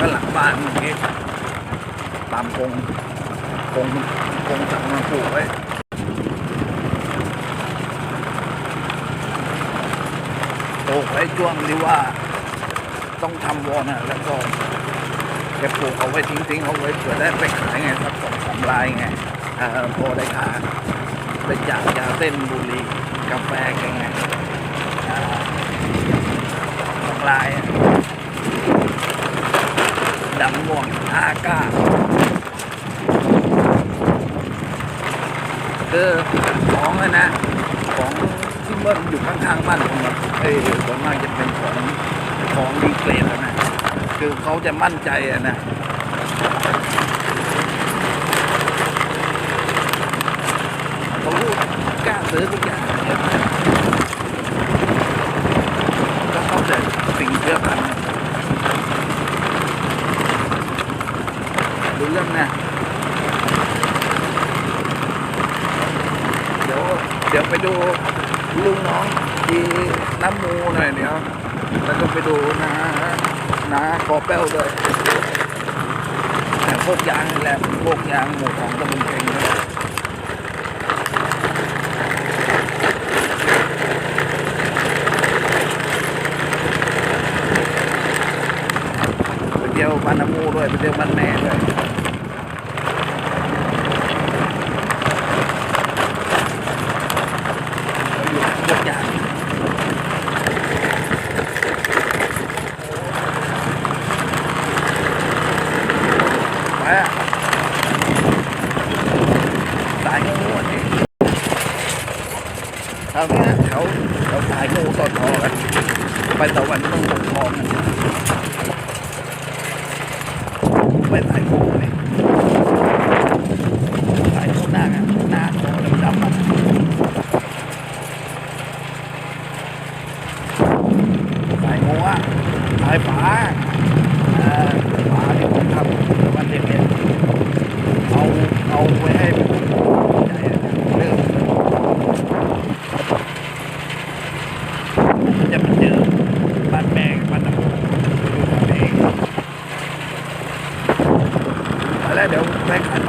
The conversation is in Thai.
ก็หลังบ้านเมื่อกี้ตามคงคงคงจับมาปลูกไว้ปลูกไว้ช่วงที่ว่า ต้องทำวอนะแล้วก็จะปลูกเอาไว้ทิ้งๆเอาไว้เผื่อได้ไปขายไงครับสองสามลายไงอพอได้ขายไปจากยาเส้นบุรีกาแฟกันไงลาย ดำม่วงอาก้าคือของอะนะของที่เมื่ออยู่ข้างๆบ้านผมอะเอ้ยส่วนมากจะเป็นของของดีเกรดอะนะคือเขาจะมั่นใจอะนะเขาพูดกล้าซื้อทุกอย่างก็เขาแต่สิ่งเชื่อพัน ดูเรื่องนะเดี๋ยวเดี๋ยวไปดูลุงน้องที่น้ำมูหน่อยเดี๋ยวแล้วก็ไปดูนะนะกอเป้วด้วยแต่พวกยางนี่แหละพวกยางหมู่ของตะบุนเองเนี่ย เที่ยวบ้านน้ำมูด้วยไปเที่ยวบ้านแม่ด้วยเราอยู่พวกยางไปอะสายงูอั ไว้ถ่ายโฟมเลยถ่ายโฟมหน้าไงหน้าโฟมดำมันถ่ายโง่อะถ่ายฝาป่าที่ผมทำวันเด็กเนี่ยเอาเอาไว้ให้ เดี๋ยวแม่ขัน